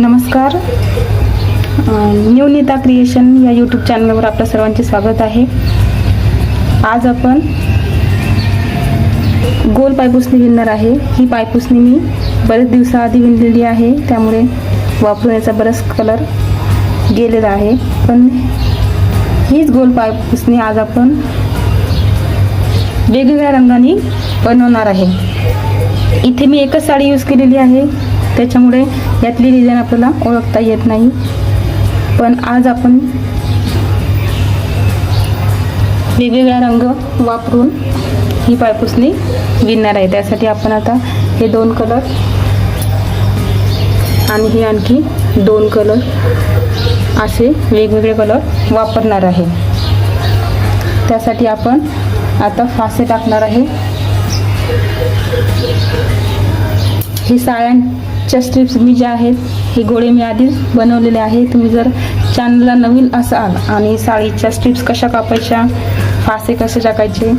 नमस्कार. New Neeta creation या YouTube चॅनलवर आपल्या सर्वांचे स्वागत आहे. आज आपण गोल पायपुसणी विणणार आहे. ही पायपुसणी मी बरेच दिवसाआधी विणलेली आहे. त्यामुळे वापरण्याचा बराच कलर गेलेला आहे. पण हीच गोल पायपुसणी आज आपण वेगवेगळ्या रंगाने बनवणार आहे. इथे मी एकच साडी यूज केलेली आहे. त्याच्यामुळे यातली डिझाईन आपल्याला ओळखता येत नाही. पण आज आपण वेगवेगळा रंग वापरून ही पायपुसणी विणणार आहे. त्यासाठी आपण आता हे दोन कलर आणि हे आणखी दोन कलर असे वेगवेगळे कलर वापरणार आहे. त्यासाठी आपण आता फासे टाकणार आहे. हे च्या स्ट्रिप्स मी ज्या आहेत हे गोळे मी आधीच बनवलेले आहे तुम्ही जर चॅनलला नवीन असाल आणि साडीच्या स्ट्रिप्स कशा कापायच्या फासे कसे टाकायचे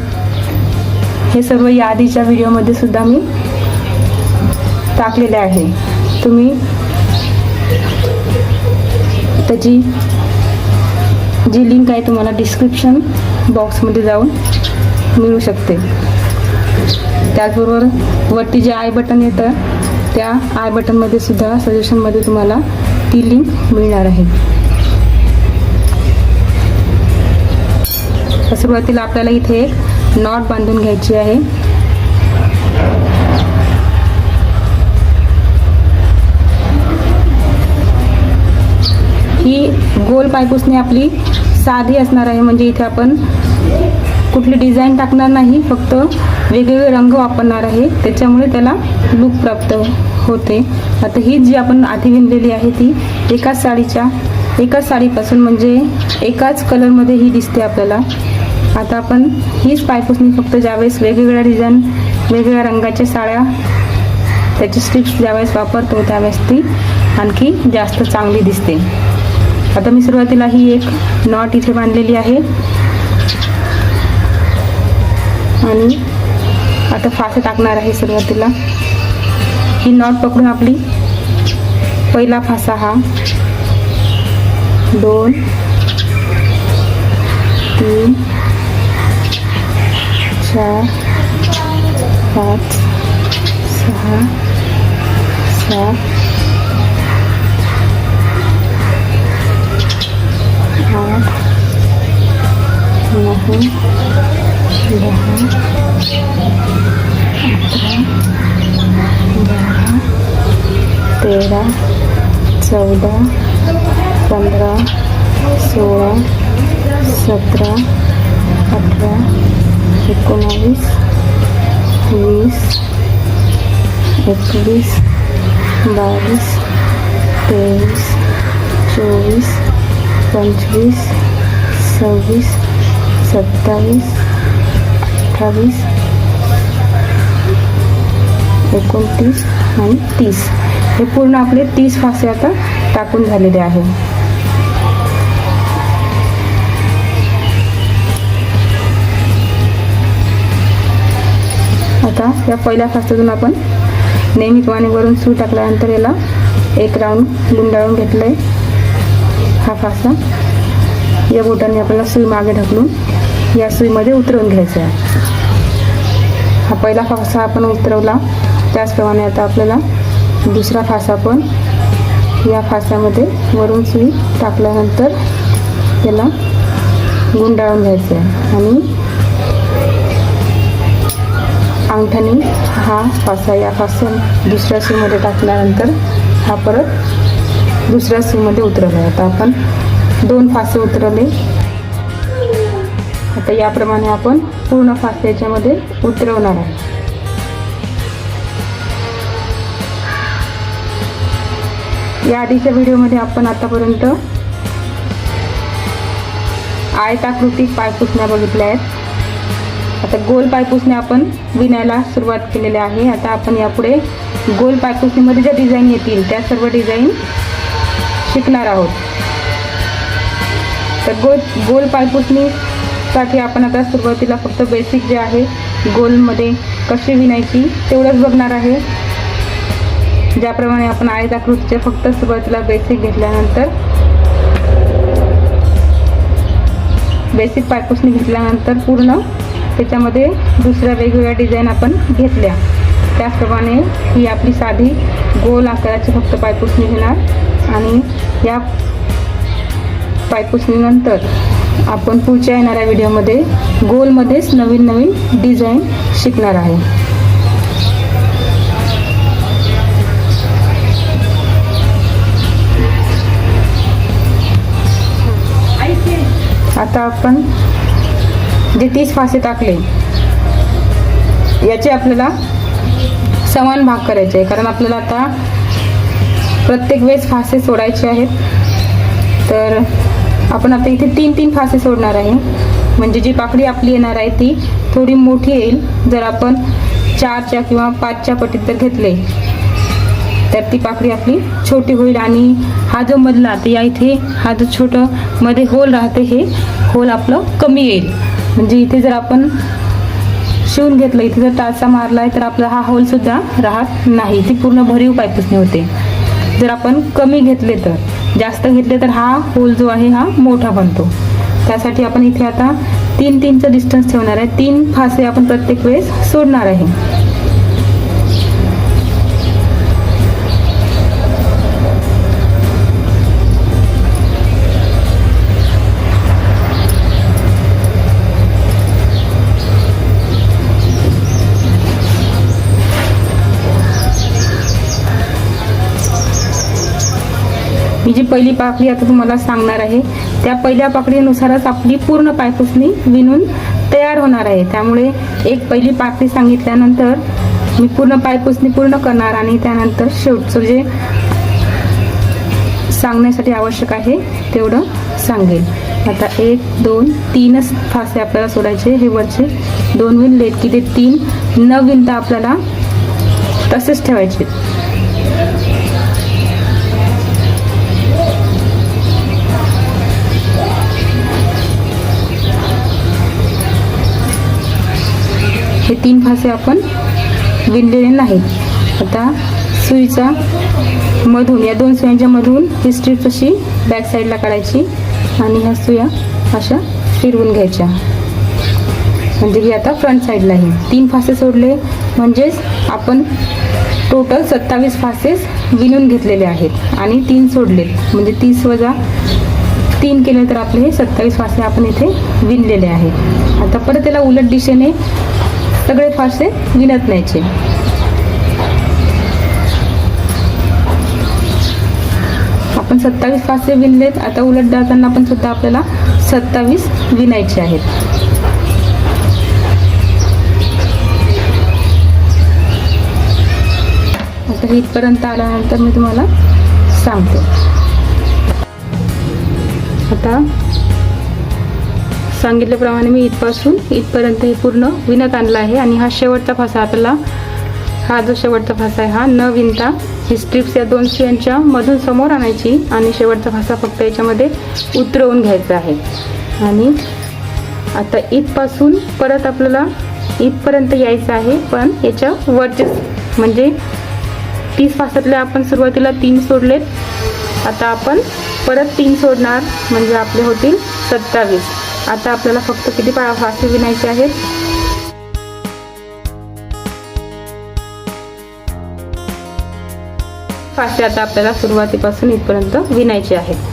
हे सर्व या आधीच्या व्हिडिओमध्ये सुद्धा मी टाकलेले आहे. तुम्ही त्याची जी लिंक आहे तुम्हाला डिस्क्रिप्शन बॉक्समध्ये जाऊन मिळू शकते. त्याचबरोबर वरती जे आय बटन येतं त्या आय बटनमध्ये सुद्धा सजेशनमध्ये तुम्हाला ती लिंक मिळणार आहे. सुरुवातीला आपल्याला इथे एक नॉट बांधून घ्यायची आहे. ही गोल पायपुसणी आपली साधी असणार आहे म्हणजे इथे आपण कुठली डिझाईन टाकणार नाही फक्त वेगवेगळे रंग वापरणार आहे. त्याच्यामुळे त्याला लूक प्राप्त होते. आता ही जी आपण आधी विणलेली आहे ती एकाच साडीच्या एकाच साडीपासून म्हणजे एकाच कलरमध्ये ही दिसते आपल्याला. आता आपण हीच पायपुसणी फक्त ज्यावेळेस वेगवेगळ्या डिझाईन वेगवेगळ्या रंगाच्या साड्या त्याची स्ट्रिप्स ज्यावेळेस वापरतो त्यावेळेस ती आणखी जास्त चांगली दिसते. आता मी सुरुवातीला ही एक नॉट इथे बांधलेली आहे. आणि आता फासे टाकणार आहे सुरुवातीला. ही नॉट पकडून आपली पहिला फासा हा. दोन तीन चार पाच सहा सात आठ नऊ दहा बारा तेरा चौदा पंधरा सोळा सतरा अठरा एकोणावीस वीस एकवीस बावीस तेवीस चोवीस पंचवीस सव्वीस सत्तावीस अठ्ठावीस एकोणतीस आणि तीस. हे पूर्ण आपले तीस फासे आता टाकून झालेले आहे. आता या पहिल्या फास्यातून आपण नेहमीप्रमाणे वरून सूई टाकल्यानंतर याला एक राऊंड गुंडाळून घेतलं आहे हा फासा या बोटाने आपल्याला सुई मागे ढकलून या सुईमध्ये उतरवून घ्यायचं आहे. हा पहिला फासा आपण उतरवला. त्याचप्रमाणे आता आपल्याला दुसरा फासा पण या फासामध्ये वरून सुई टाकल्यानंतर त्याला गुंडाळून घ्यायचं आहे. आणि अंगठ्याने हा फासा या फासा दुसऱ्या सुईमध्ये टाकल्यानंतर हा परत दुसऱ्या सुईमध्ये उतरवला आहे. आता आपण दोन फासे उतरवले. आता याप्रमाणे आपण पूर्ण फासे याच्यामध्ये उतरवणार आहे. या आधीच्या व्हिडिओमध्ये आपण आतापर्यंत आयताकृती पायपुसण्या बघितल्या आहेत. आता गोल पायपुसण्या आपण विणायला सुरुवात केलेली आहे. आता आपण यापुढे गोल पायपुसणीमध्ये ज्या डिझाईन येतील त्या सर्व डिझाईन शिकणार आहोत. तर गोल गोल पायपुसणीसाठी आपण आता सुरुवातीला फक्त बेसिक जे आहे गोलमध्ये कशी विणायची तेवढंच बघणार आहे. ज्याप्रमाणे आपण आयताकृतीच्या फक्त सुरुवातीला बेसिक घेतल्यानंतर बेसिक पायपुसणी घेतल्यानंतर पूर्ण त्याच्यामध्ये दुसऱ्या वेगवेगळ्या डिझाईन आपण घेतल्या. त्याचप्रमाणे ही आपली साधी गोल आकाराची फक्त पायपुसणी घेणार आणि या पायपुसणीनंतर आपण पुढच्या येणाऱ्या व्हिडिओमध्ये गोलमध्येच नवीन नवीन डिझाईन शिकणार आहे. आता आपण जे तीस फासे टाकले याचे आपल्याला समान भाग करायचे आहे. कारण आपल्याला आता प्रत्येक वेळेस फासे सोडायचे आहेत. तर आपण आता इथे तीन तीन फासे सोडणार आहे. म्हणजे जी पाकडी आपली येणार आहे ती थोडी मोठी येईल. जर आपण चारच्या किंवा पाचच्या पटीत जर घेतले. तर ती पाकळी आपली छोटी होईल आणि हा जो मधला तर या इथे हा जो छोटं मध्ये होल राहते हे होल आपलं कमी येईल. म्हणजे इथे जर आपण शिवून घेतलं इथे जर टाचा मारलाय तर आपला हा होलसुद्धा राहत नाही. ती पूर्ण भरीव पायपुसणी होते. जर आपण कमी घेतले तर जास्त घेतले तर हा होल जो आहे हा मोठा बनतो. त्यासाठी आपण इथे आता तीन तीनचं डिस्टन्स ठेवणार आहे. तीन फासे आपण प्रत्येक वेळेस सोडणार आहे. ही जी पहिली पाकळी आता तुम्हाला सांगणार आहे त्या पहिल्या पाकळीनुसारच आपली पूर्ण पायपुसणी विणून तयार होणार आहे. त्यामुळे एक पहिली पाकळी सांगितल्यानंतर मी पूर्ण पायपुसणी पूर्ण करणार आणि त्यानंतर शेवटचं जे सांगण्यासाठी आवश्यक आहे तेवढं सांगेल. आता एक दोन तीनच फासे आपल्याला सोडायचे. हे वरचे दोन विणलेत की ते तीन न विणता आपल्याला तसेच ठेवायचे. हे तीन फासे आपण विणलेले नाहीत. आता सुईचा मधून या दोन सुयांच्या मधून ही स्ट्रीप अशी बॅक साईडला काढायची आणि ह्या सुया अशा फिरवून घ्यायच्या. म्हणजे ही आता फ्रंट साईडला आहे तीन फासे सोडले म्हणजेच आपण टोटल सत्तावीस फासेस विणून घेतलेले आहेत आणि तीन सोडलेत म्हणजे तीस वजा तीन केले तर आपले हे सत्तावीस फासे आपण इथे विणलेले आहेत. आता परत त्याला उलट दिशेने सगळे फारसे विणत न्यायचे आपण सत्तावीस फासे विणलेत आता उलट जाताना पण सुद्धा आपल्याला सत्तावीस विणायचे आहेत. आता इथपर्यंत आल्यानंतर मी तुम्हाला सांगते. आता सांगितल्याप्रमाणे मी इथपासून इथपर्यंत हे पूर्ण विणत आणलं आहे. आणि हा शेवटचा फासा आपला हा जो शेवटचा फासा आहे हा न विणता ही स्ट्रिप्स या दोन सुयांच्या मधून समोर आणायची आणि शेवटचा फासा फक्त याच्यामध्ये उतरवून घ्यायचा आहे. आणि आता इथपासून परत आपल्याला इथपर्यंत यायचं आहे पण याच्या वरचे म्हणजे तीस फासातल्या आपण सुरुवातीला तीन सोडलेत. आता आपण परत तीन सोडणार म्हणजे आपले होतील सत्तावीस. आता आपल्याला फक्त किती पा फासे विणायचे आहेत? फासे आता आपल्याला सुरुवातीपासून इथपर्यंत विणायचे आहेत.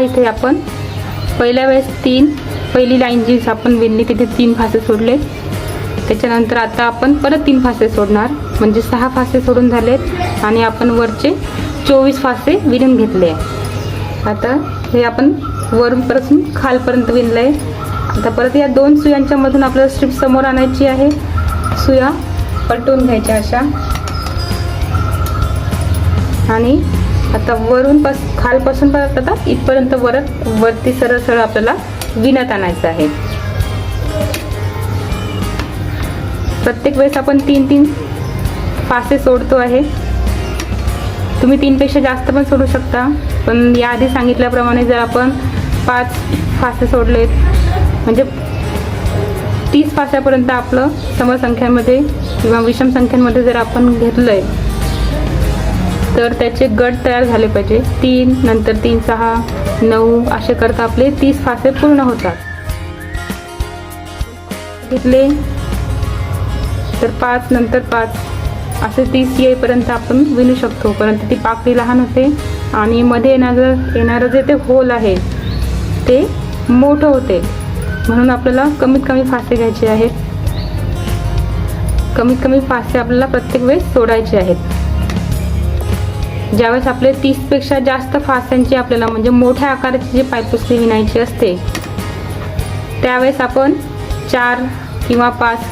इथे आपण पहिल्या वेळेस तीन पहिली लाईन जी आपण विणली तिथे तीन फासे सोडले. त्याच्यानंतर आता आपण परत तीन फासे सोडणार म्हणजे सहा फासे सोडून झालेत आणि आपण वरचे चोवीस फासे विणून घेतले आता हे आपण वरूनपासून खालपर्यंत विणलं आहे आता परत या दोन सुयांच्या मधून आपल्याला स्ट्रीप समोर आणायची आहे. सुया पलटून घ्यायच्या अशा. आणि आता वरून पास खालपासून पण आता इथपर्यंत वरत वरती सरळ सरळ आपल्याला विणत आणायचं आहे. प्रत्येक वेळेस आपण तीन तीन फासे सोडतो आहे. तुम्ही तीनपेक्षा जास्त पण सोडू शकता. पण याआधी सांगितल्याप्रमाणे जर आपण पाच फासे सोडलेत म्हणजे तीस फास्यापर्यंत आपलं समसंख्यांमध्ये किंवा विषम संख्यांमध्ये जर आपण घेतलं आहे तर त्याचे गट तयार झाले पाहिजे. तीन नंतर तीन सहा नऊ असे करता आपले तीस फासे पूर्ण होतात. घेतले. तर पाच नंतर पाच. असे तीस येईपर्यंत आपण विणू शकतो. परंतु ती पाकळी लहान होते आणि मध्ये येणारं येणारं जे ते होल आहे ते मोठं होते. म्हणून आपल्याला कमीत कमी फासे घ्यायचे आहेत. कमीत कमी फासे आपल्याला प्रत्येक वेळेस सोडायचे आहेत. ज्यावेळेस आपले तीसपेक्षा जास्त फास्यांची आपल्याला म्हणजे मोठ्या आकाराची जी पायपुसणी विणायची असते त्यावेळेस आपण चार किंवा पाच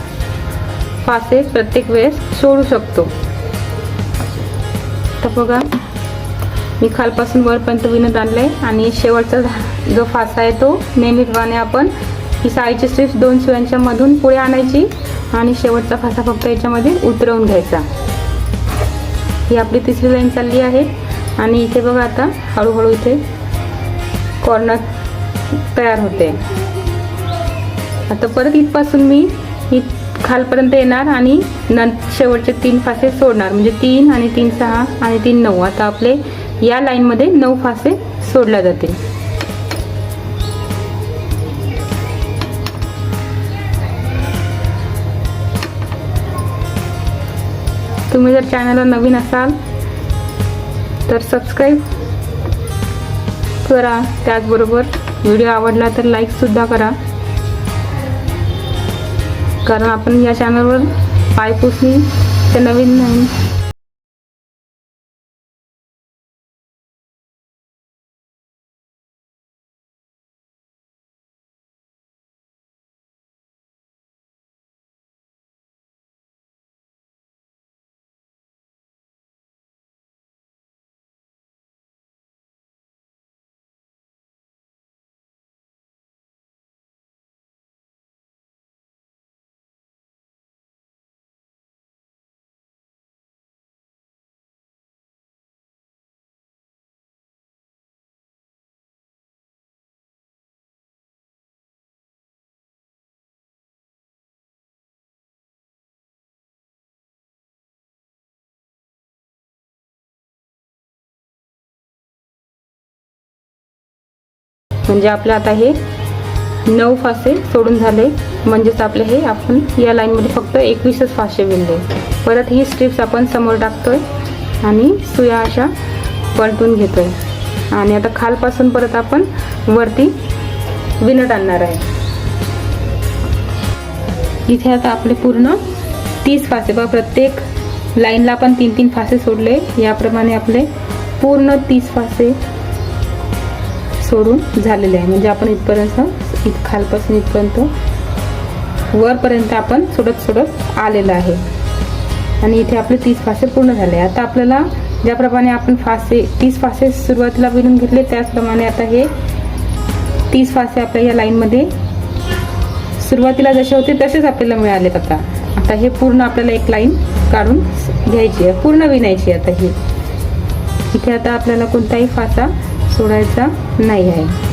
फासे प्रत्येक वेळेस सोडू शकतो. तर बघा मी खालपासून वरपर्यंत विणत आहे आणि शेवटचा जो फासा आहे तो नेहमीप्रमाणे आपण ही साईची स्ट्रिप्स दोन शिवांच्या मधून पुढे आणायची आणि शेवटचा फासा फक्त याच्यामध्ये उतरवून घ्यायचा. ही आपली तिसरी लाईन चालली आहे. आणि इथे बघा आता हळूहळू इथे कॉर्नर तयार होते. आता परत इथपासून मी ही खालपर्यंत येणार आणि नं शेवटचे तीन फासे सोडणार. म्हणजे तीन आणि तीन सहा आणि तीन नऊ. आता आपले या लाईनमध्ये नऊ फासे सोडल्या जातील. तुम्ही जर चॅनलला नवीन असाल तर सबस्क्राईब करा. त्याचबरोबर व्हिडिओ आवडला तर लाईकसुद्धा करा. कारण आपण या चॅनलवर पायपुसणी ते नवीन नवीन म्हणजे आपलं आता हे नऊ फासे सोडून झाले. म्हणजेच आपले हे आपण या लाईनमध्ये फक्त एकवीसच फासे विणले. परत ही स्ट्रिप्स आपण समोर टाकतोय आणि सुया अशा पलटून घेतोय. आणि आता खालपासून परत आपण वरती विणत आणणार आहे. इथे आता आपले पूर्ण तीस फासे. बघा प्रत्येक लाईनला आपण तीन तीन फासे सोडले. याप्रमाणे आपले पूर्ण तीस फासे सोडून झालेले आहे. म्हणजे आपण इथपर्यंत इत खालपासून इथपर्यंत वरपर्यंत आपण सोडत सोडत आलेलं आहे. आणि इथे आपले तीस फासे पूर्ण झाले. आता आपल्याला ज्याप्रमाणे आपण फासे तीस फासे सुरुवातीला विणून घेतले त्याचप्रमाणे आता हे तीस फासे आपल्या या लाईनमध्ये सुरुवातीला जसे होते तसेच आपल्याला मिळाले आता. आता हे पूर्ण आपल्याला एक लाईन काढून घ्यायची आहे पूर्ण विणायची आता ही. इथे आता आपल्याला कोणताही फासा सोडायचा नाही आहे.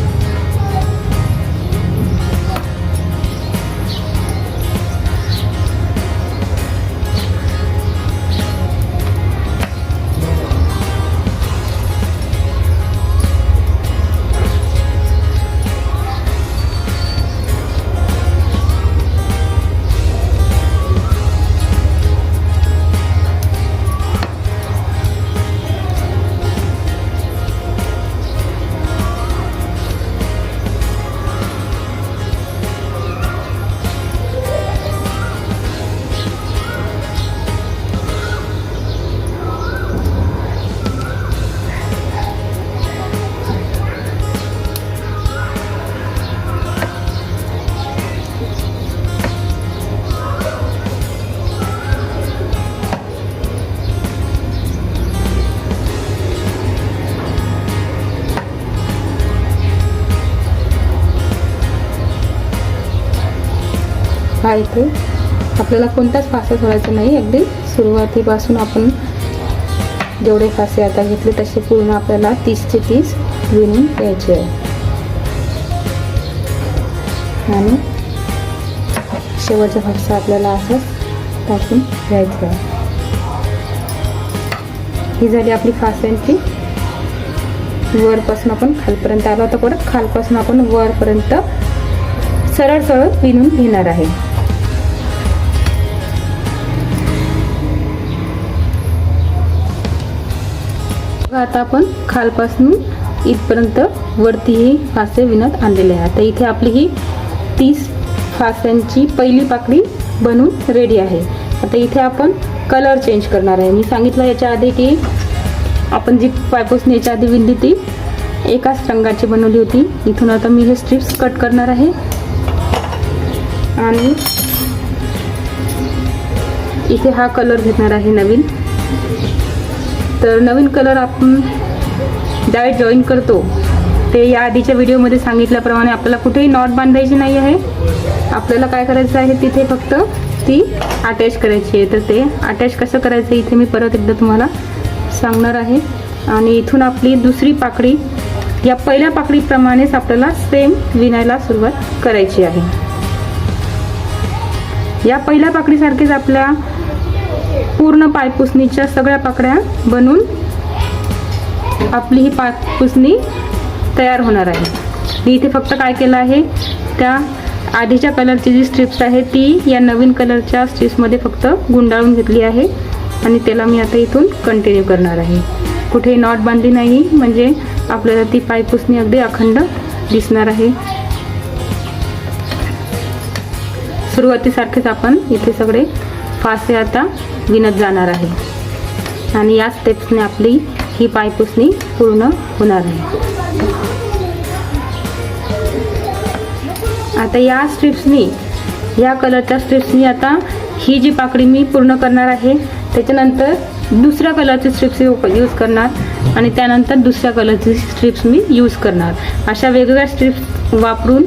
हा इथे आपल्याला कोणताच फासा सोडायचा नाही. अगदी सुरुवातीपासून आपण जेवढे फासे आता घेतले तसे पूर्ण आपल्याला तीसचे तीस विणून घ्यायचे आहे. आणि शेवटचा फासा आपल्याला असंच टाकून घ्यायचा आहे. ही झाली आपली फास्यांची वरपासून आपण खालपर्यंत आलो. तर परत खालपासून आपण वरपर्यंत सरळ सरळ विणून घेणार आहे. बघा, आता आपण खालपासून इथपर्यंत वरती ही फासे विणत आणलेले आहे तर इथे आपली ही तीस फास्यांची पहिली पाकळी बनून रेडी आहे. आता इथे आपण कलर चेंज करणार आहे. मी सांगितलं याच्या आधी की आपण जी पायपोसणी याच्या आधी विणली ती एकाच रंगाची बनवली होती. इथून आता मी हे स्ट्रिप्स कट करणार आहे. आणि इथे हा कलर घेणार आहे नवीन. तर नवीन कलर आपण डायरेक्ट जॉईन करतो. ते या आधीच्या व्हिडिओमध्ये सांगितल्याप्रमाणे आपल्याला कुठेही नॉट बांधायची नाही आहे. आपल्याला काय करायचं आहे तिथे फक्त ती अटॅच करायची आहे. तर ते अटॅच कसं करायचं इथे मी परत एकदा तुम्हाला सांगणार आहे. आणि इथून आपली दुसरी पाकळी या पहिल्या पाकळीप्रमाणेच आपल्याला सेम विणायला सुरुवात करायची आहे. या पहिल्या पाकडीसारखेच आपल्या पूर्ण पायपुसणीच्या सगळ्या पाकड्या बनून आपली ही पायपुसणी तयार होणार आहे. मी इथे फक्त काय केलं आहे त्या आधीच्या कलरची जी स्ट्रिप्स आहे ती या नवीन कलरच्या स्ट्रिप्समध्ये फक्त गुंडाळून घेतली आहे आणि त्याला मी आता इथून कंटिन्यू करणार आहे. कुठेही नॉट बांधली नाही म्हणजे आपल्याला ती पायपुसणी अगदी अखंड दिसणार आहे. सुरुवातीसारखेच आपण इथे सगळे फासे आता विणत जाणार आहे. आणि या स्टेप्सने आपली ही पायपुसणी पूर्ण होणार आहे. आता या स्ट्रिप्सनी या कलरच्या स्ट्रिप्सनी आता ही जी पाकळी मी पूर्ण करणार आहे त्याच्यानंतर दुसऱ्या कलरचे स्ट्रिप्स यूज करणार आणि त्यानंतर दुसऱ्या कलरची स्ट्रिप्स मी यूज करणार. अशा वेगवेगळ्या स्ट्रिप्स वापरून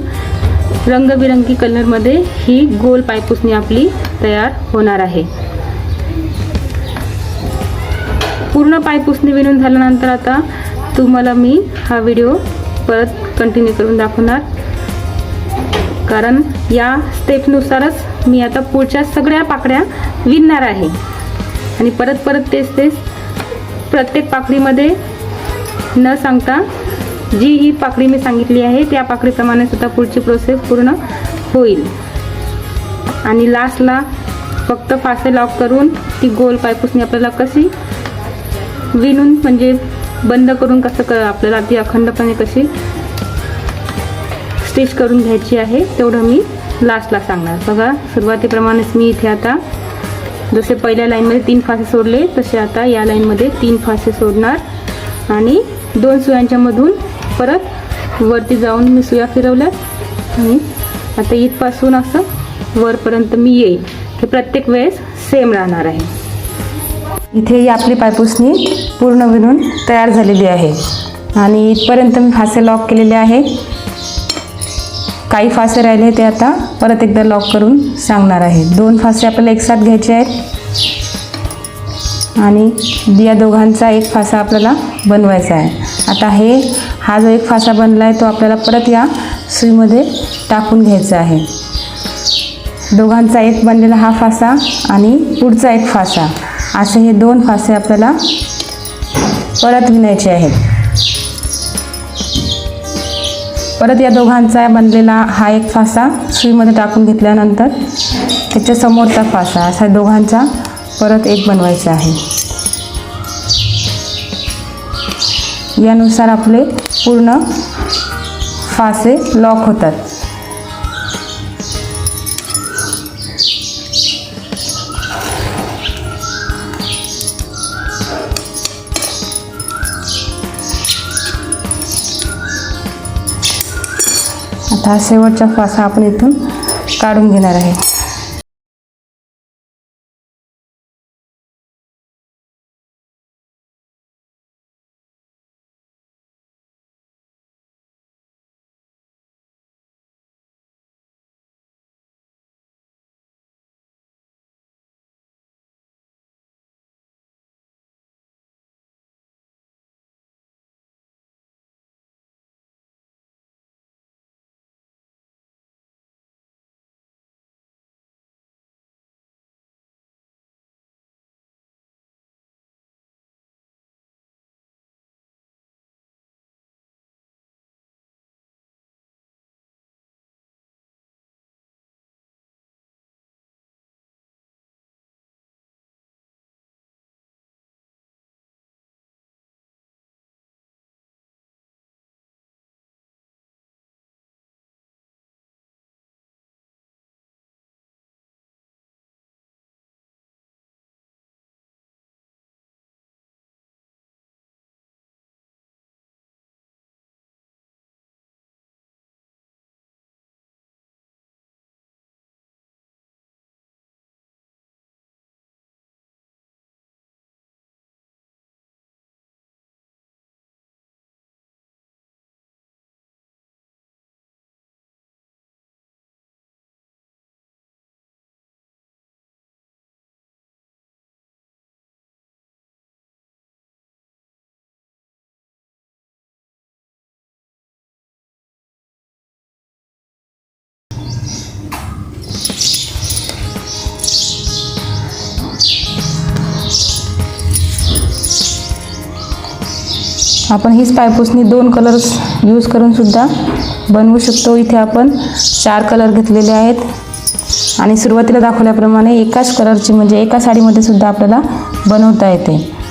रंगबिरंगी कलरमध्ये ही गोल पायपुसणी आपली तयार होणार आहे. पूर्ण पायपुसणी विणून झाल्यानंतर आता तुम्हाला मी हा व्हिडिओ परत कंटिन्यू करून दाखवणार. कारण या स्टेपनुसारच मी आता पुढच्या सगळ्या पाकड्या विणणार आहे. आणि परत परत तेच तेच प्रत्येक पाकळीमध्ये न सांगता जी ही पाकळी मी सांगितली आहे त्या पाकळीप्रमाणे सुद्धा पुढची प्रोसेस पूर्ण होईल. आणि लास्टला फक्त फासे लॉक करून ती गोल पायपुसणी आपल्याला कशी विणून म्हणजे बंद करून कसं क आपल्याला ती अखंडपणे कशी स्टिच करून घ्यायची आहे तेवढं मी लास्टला सांगणार. बघा सुरुवातीप्रमाणेच मी इथे आता जसे पहिल्या लाईनमध्ये तीन फासे सोडले तसे आता या लाईनमध्ये तीन फासे सोडणार. आणि दोन सुयांच्यामधून परत वरती जाऊन मी सुया फिरवल्या आणि आता इथपासून असं वरपर्यंत मी येईल. हे प्रत्येक वेळेस सेम राहणार आहे. इथे ही आपली पायपुसणी पूर्ण विणून तयार झालेली आहे. आणि इथपर्यंत मी फासे लॉक केलेले आहे. काही फासे राहिले ते आता परत एकदा लॉक करून सांगणार आहे. दोन फासे आपल्याला एकसाथ घ्यायचे आहेत. आणि या दोघांचा एक फासा आपल्याला बनवायचा आहे. आता हे हा जो एक फासा बनला आहे तो आपल्याला परत या सुईमध्ये टाकून घ्यायचा आहे. दोघांचा एक बनलेला हा फासा आणि पुढचा एक फासा. असे हे दोन फासे आपल्याला परत विणायचे आहेत. परत या दोघांचा बनलेला हा एक फासा सुईमध्ये टाकून घेतल्यानंतर त्याच्या समोरचा फासा असा दोघांचा परत एक बनवायचा आहे. यानुसार आपले पूर्ण फासे लॉक होतात. आता हा शेवटचा फासा आपण इथून काढून घेणार आहे. आपण हीच पायपुसणी दोन कलर्स यूज करूनसुद्धा बनवू शकतो. इथे आपण चार कलर घेतलेले आहेत. आणि सुरुवातीला दाखवल्याप्रमाणे एकाच कलरची म्हणजे एका साडीमध्ये सुद्धा आपल्याला बनवता येते.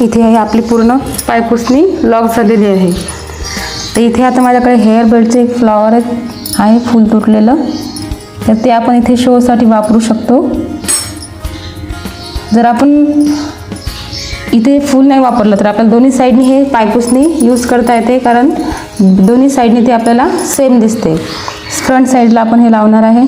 इथे आहे आपली पूर्ण पायपुसणी लॉक झालेली आहे. तर इथे आता माझ्याकडे हेअर बेल्टचे एक फ्लॉवर आहे फूल तुटलेलं. तर ते आपण इथे शोसाठी वापरू शकतो. जर आपण इथे फूल नाही वापरलं तर आपल्याला दोन्ही साईडनी हे पायपुसणी यूज करता येते कारण दोन्ही साईडने ते आपल्याला सेम दिसते. फ्रंट साईडला आपण हे लावणार आहे.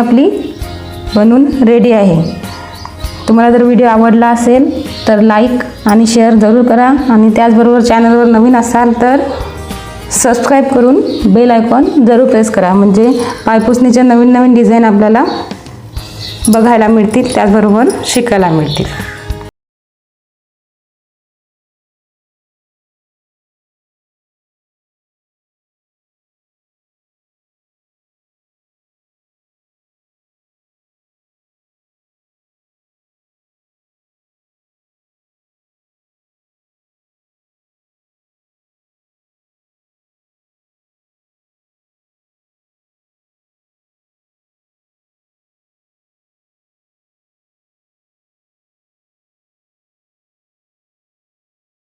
आपली बनून रेडी आहे. तुम्हाला जर व्हिडिओ आवडला असेल तर लाईक आणि शेअर जरूर करा. आणि त्याचबरोबर चॅनलवर नवीन असाल तर सबस्क्राईब करून बेल आयकॉन जरूर प्रेस करा. म्हणजे पायपुसणीच्या नवीन नवीन डिझाईन आपल्याला बघायला मिळतील त्याचबरोबर शिकायला मिळतील.